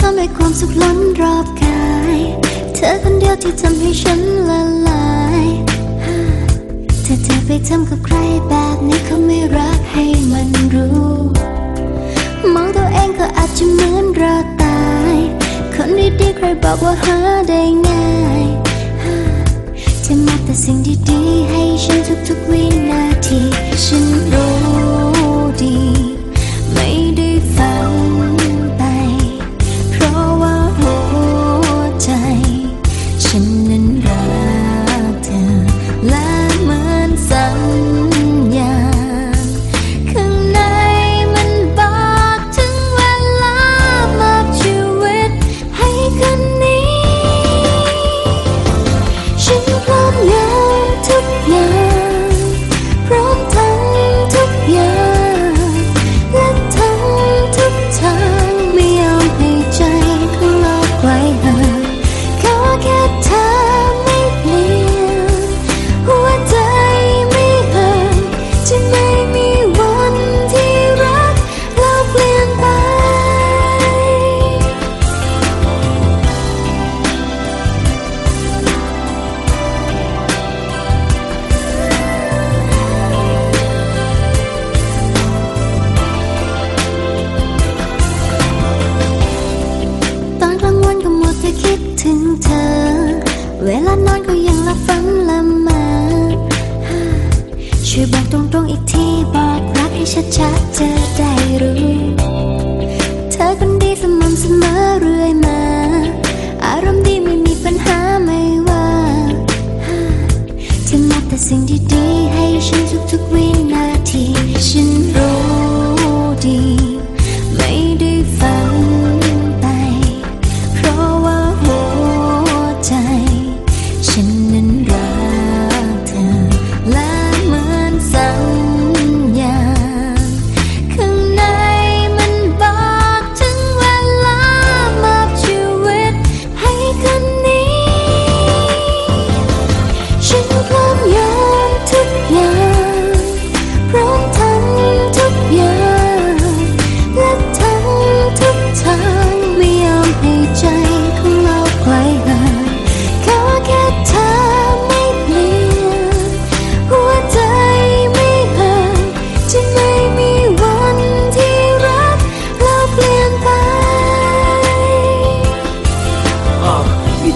ทำให้ความสุขล้นรอบกาย เธอคนเดียวที่ทำให้ฉันละลายถ้าเธอไปทำกับใครแบบนี้เขาไม่รักให้มันรู้มองตัวเองก็อาจจะเหมือนรอตาย คนดีๆใครบอกว่าหาได้ง่ายจะมาแต่สิ่งดีๆให้ฉันทุกๆวินาทีฉันรู้ สิ่งดีๆให้ฉันทุกๆวินาที ฉันรู้ดี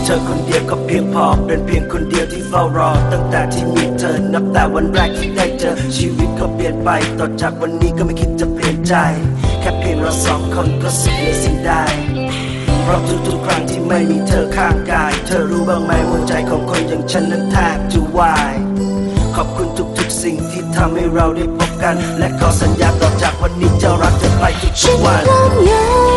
เธอคนเดียวก็เพียงพอ เป็นเพียงคนเดียวที่เฝ้ารอ ตั้งแต่ที่มีเธอนับแต่วันแรกที่ได้เจอชีวิตก็เปลี่ยนไป ต่อจากวันนี้ก็ไม่คิดจะเปลี่ยนใจ แค่เพียงเราสองคนก็สุขในสิ่งใดเพราะทุกๆครั้งที่ไม่มีเธอข้างกาย เธอรู้บ้างไหมหัวใจของคนอย่างฉันนั้นแทบจะวายขอบคุณทุกๆสิ่งที่ทำให้เราได้พบกัน และขอสัญญาต่อจากวันนี้จะรักเธอไปทุฉักวันพร้อมยอ